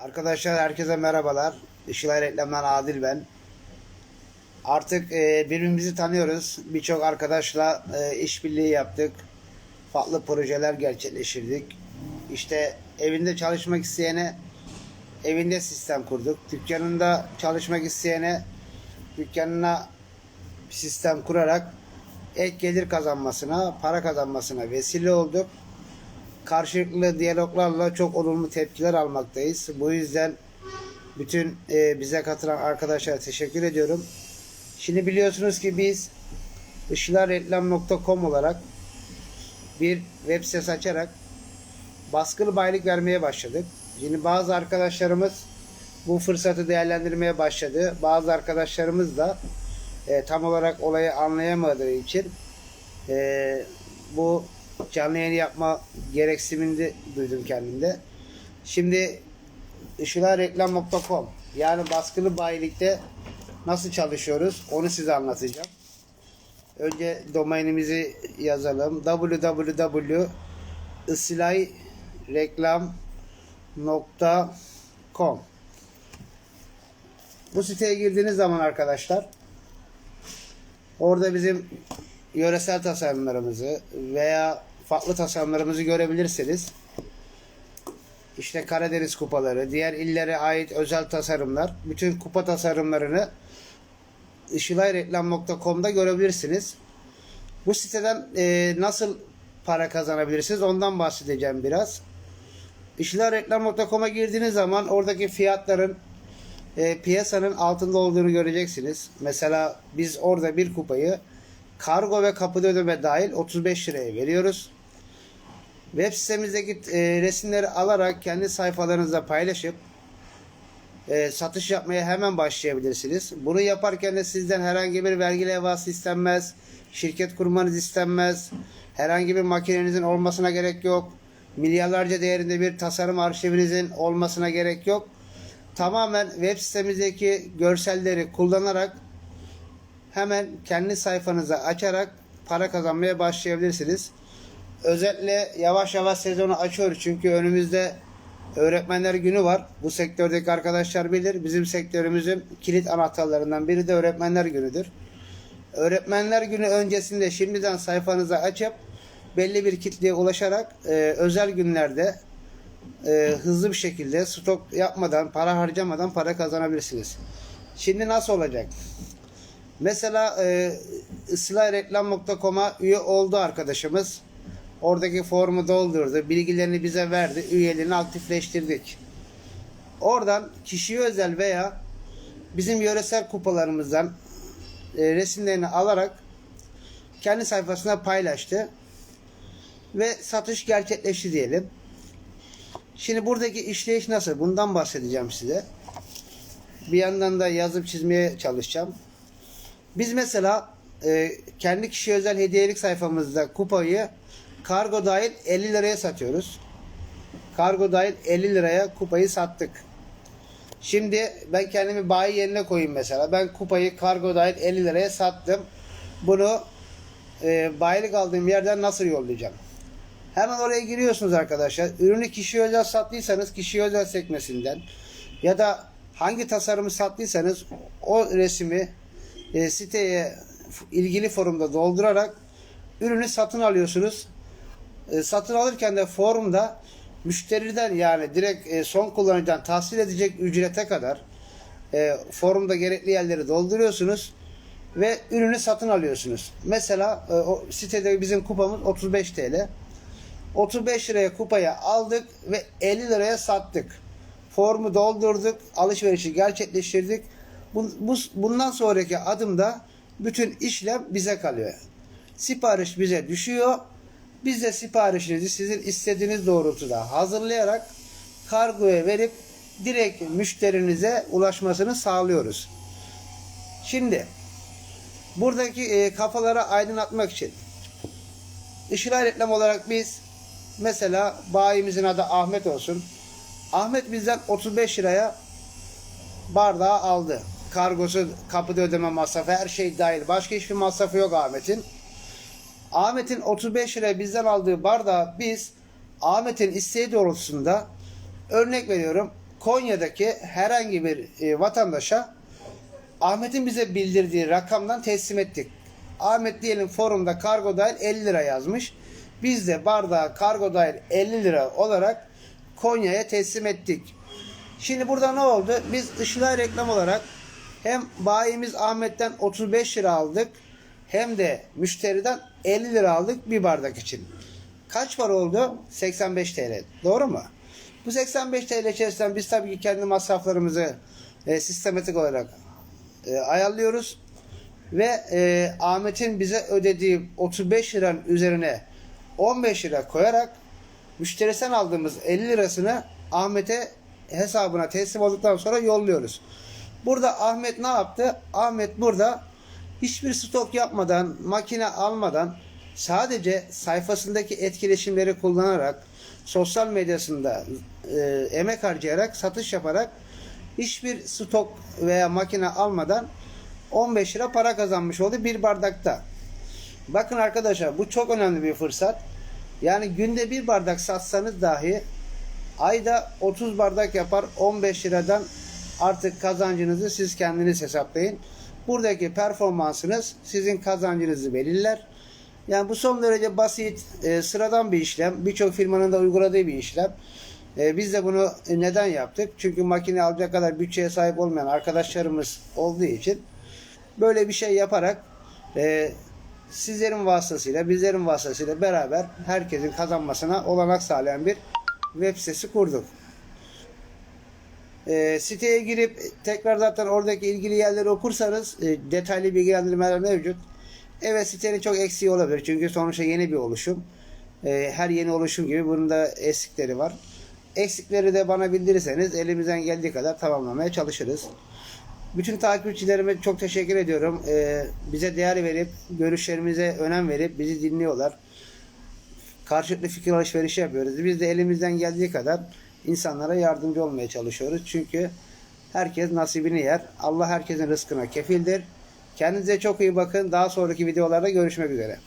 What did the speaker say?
Arkadaşlar herkese merhabalar. Işılay Reklam'dan Adil ben. Artık e, birbirimizi tanıyoruz. Birçok arkadaşla e, işbirliği yaptık. Farklı projeler gerçekleştirdik. İşte evinde çalışmak isteyene evinde sistem kurduk. Dükkanında çalışmak isteyene dükkanına sistem kurarak ek gelir kazanmasına, para kazanmasına vesile olduk karşılıklı diyaloglarla çok olumlu tepkiler almaktayız. Bu yüzden bütün e, bize katılan arkadaşlara teşekkür ediyorum. Şimdi biliyorsunuz ki biz ışılarreklam.com olarak bir web sitesi açarak baskılı baylık vermeye başladık. Şimdi bazı arkadaşlarımız bu fırsatı değerlendirmeye başladı. Bazı arkadaşlarımız da e, tam olarak olayı anlayamadığı için e, bu canlı yayın yapma gereksinimini duydum kendimde. Şimdi ışılarreklam.com yani baskılı bayilikte nasıl çalışıyoruz onu size anlatacağım. Önce domainimizi yazalım. www.ıslayreklam.com Bu siteye girdiğiniz zaman arkadaşlar orada bizim yöresel tasarımlarımızı veya farklı tasarımlarımızı görebilirsiniz. İşte Karadeniz kupaları, diğer illere ait özel tasarımlar, bütün kupa tasarımlarını ışılayreklam.com'da görebilirsiniz. Bu siteden e, nasıl para kazanabilirsiniz ondan bahsedeceğim biraz. Işılayreklam.com'a girdiğiniz zaman oradaki fiyatların e, piyasanın altında olduğunu göreceksiniz. Mesela biz orada bir kupayı kargo ve kapıda ödeme dahil 35 liraya veriyoruz. Web sitemizdeki e, resimleri alarak kendi sayfalarınızda paylaşıp e, satış yapmaya hemen başlayabilirsiniz. Bunu yaparken de sizden herhangi bir vergi levhası istenmez. Şirket kurmanız istenmez. Herhangi bir makinenizin olmasına gerek yok. Milyarlarca değerinde bir tasarım arşivinizin olmasına gerek yok. Tamamen web sitemizdeki görselleri kullanarak hemen kendi sayfanızı açarak para kazanmaya başlayabilirsiniz. Özellikle yavaş yavaş sezonu açıyoruz çünkü önümüzde öğretmenler günü var. Bu sektördeki arkadaşlar bilir. Bizim sektörümüzün kilit anahtarlarından biri de öğretmenler günüdür. Öğretmenler günü öncesinde şimdiden sayfanızı açıp belli bir kitleye ulaşarak e, özel günlerde e, hızlı bir şekilde stok yapmadan, para harcamadan para kazanabilirsiniz. Şimdi nasıl olacak? Mesela e, ıslayreklam.com'a üye oldu arkadaşımız. Oradaki formu doldurdu. Bilgilerini bize verdi. Üyeliğini aktifleştirdik. Oradan kişiye özel veya bizim yöresel kupalarımızdan e, resimlerini alarak kendi sayfasına paylaştı. Ve satış gerçekleşti diyelim. Şimdi buradaki işleyiş nasıl? Bundan bahsedeceğim size. Bir yandan da yazıp çizmeye çalışacağım. Biz mesela e, kendi kişi özel hediyelik sayfamızda kupayı kargo dahil 50 liraya satıyoruz. Kargo dahil 50 liraya kupayı sattık. Şimdi ben kendimi bayi yerine koyayım mesela. Ben kupayı kargo dahil 50 liraya sattım. Bunu e, bayilik aldığım yerden nasıl yollayacağım? Hemen oraya giriyorsunuz arkadaşlar. Ürünü kişi özel sattıysanız kişi özel sekmesinden ya da hangi tasarımı sattıysanız o resmi e, siteye ilgili forumda doldurarak ürünü satın alıyorsunuz. E, satın alırken de forumda müşteriden yani direkt e, son kullanıcıdan tahsil edecek ücrete kadar e, forumda gerekli yerleri dolduruyorsunuz ve ürünü satın alıyorsunuz. Mesela e, o sitede bizim kupamız 35 TL. 35 liraya kupayı aldık ve 50 liraya sattık. Formu doldurduk, alışverişi gerçekleştirdik. Bu, bu, bundan sonraki adımda bütün işlem bize kalıyor. Sipariş bize düşüyor. Biz de siparişinizi sizin istediğiniz doğrultuda hazırlayarak kargoya verip direkt müşterinize ulaşmasını sağlıyoruz. Şimdi buradaki e, kafalara aydınlatmak için Işılay reklam olarak biz mesela bayimizin adı Ahmet olsun. Ahmet bizden 35 liraya bardağı aldı. Kargosu, kapıda ödeme masrafı, her şey dahil. Başka hiçbir masrafı yok Ahmet'in. Ahmet'in 35 liraya bizden aldığı bardağı biz Ahmet'in isteği doğrultusunda örnek veriyorum Konya'daki herhangi bir e, vatandaşa Ahmet'in bize bildirdiği rakamdan teslim ettik. Ahmet diyelim forumda kargo dahil 50 lira yazmış. Biz de bardağı kargo dahil 50 lira olarak Konya'ya teslim ettik. Şimdi burada ne oldu? Biz Işılay reklam olarak hem bayimiz Ahmet'ten 35 lira aldık hem de müşteriden 50 lira aldık bir bardak için. Kaç para oldu? 85 TL. Doğru mu? Bu 85 TL içerisinden biz tabii ki kendi masraflarımızı e, sistematik olarak e, ayarlıyoruz. Ve e, Ahmet'in bize ödediği 35 liranın üzerine 15 lira koyarak müşterisen aldığımız 50 lirasını Ahmet'e hesabına teslim olduktan sonra yolluyoruz. Burada Ahmet ne yaptı? Ahmet burada hiçbir stok yapmadan, makine almadan sadece sayfasındaki etkileşimleri kullanarak sosyal medyasında e, emek harcayarak, satış yaparak hiçbir stok veya makine almadan 15 lira para kazanmış oldu bir bardakta. Bakın arkadaşlar bu çok önemli bir fırsat. Yani günde bir bardak satsanız dahi ayda 30 bardak yapar 15 liradan artık kazancınızı siz kendiniz hesaplayın. Buradaki performansınız sizin kazancınızı belirler. Yani bu son derece basit, e, sıradan bir işlem. Birçok firmanın da uyguladığı bir işlem. E, biz de bunu neden yaptık? Çünkü makine alacak kadar bütçeye sahip olmayan arkadaşlarımız olduğu için böyle bir şey yaparak e, sizlerin vasıtasıyla, bizlerin vasıtasıyla beraber herkesin kazanmasına olanak sağlayan bir web sitesi kurduk. E, siteye girip tekrar zaten oradaki ilgili yerleri okursanız e, detaylı bilgilendirmeler mevcut. Evet sitenin çok eksiği olabilir. Çünkü sonuçta yeni bir oluşum. E, her yeni oluşum gibi bunun da eksikleri var. Eksikleri de bana bildirirseniz elimizden geldiği kadar tamamlamaya çalışırız. Bütün takipçilerime çok teşekkür ediyorum. E, bize değer verip, görüşlerimize önem verip bizi dinliyorlar. Karşılıklı fikir alışverişi yapıyoruz. Biz de elimizden geldiği kadar insanlara yardımcı olmaya çalışıyoruz. Çünkü herkes nasibini yer. Allah herkesin rızkına kefildir. Kendinize çok iyi bakın. Daha sonraki videolarda görüşmek üzere.